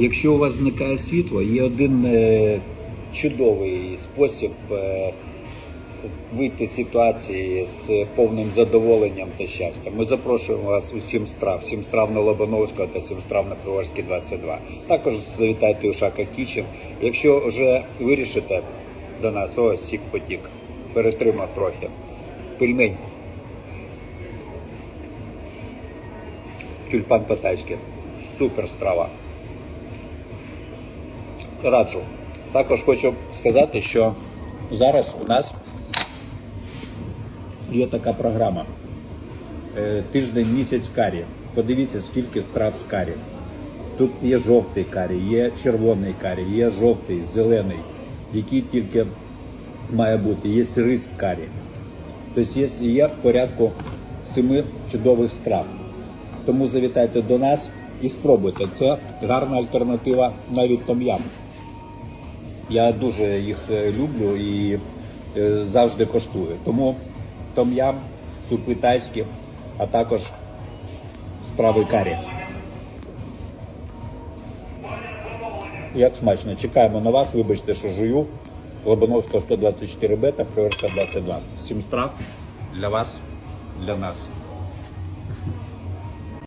Якщо у вас зникає світло, є один е, чудовий спосіб е, вийти з ситуації з повним задоволенням та щастям. Ми запрошуємо вас у сім страв, сім страв на Лобановського та сім страв на Приварській 22. Також завітайте у Шака Кічен. Якщо вже вирішите до нас, ось сік потік, перетримав трохи. Пельмень. Тюльпан по-тайськи. Супер страва. Раджу. Також хочу сказати, що зараз у нас є така програма. Е, Тиждень місяць карі. Подивіться, скільки страв з карі. Тут є жовтий карі, є червоний карі, є жовтий, зелений, який тільки має бути. Є рис з карі. Тобто є, є в порядку семи чудових страв. Тому завітайте до нас і спробуйте. Це гарна альтернатива навіть том'ям. Я дуже їх е, люблю і е, завжди коштую. Тому том'ям, супи тайські, а також страви карі. Як смачно. Чекаємо на вас. Вибачте, що жую. Лобановського 124 бета, Приорська 22. Сім страв для вас, для нас.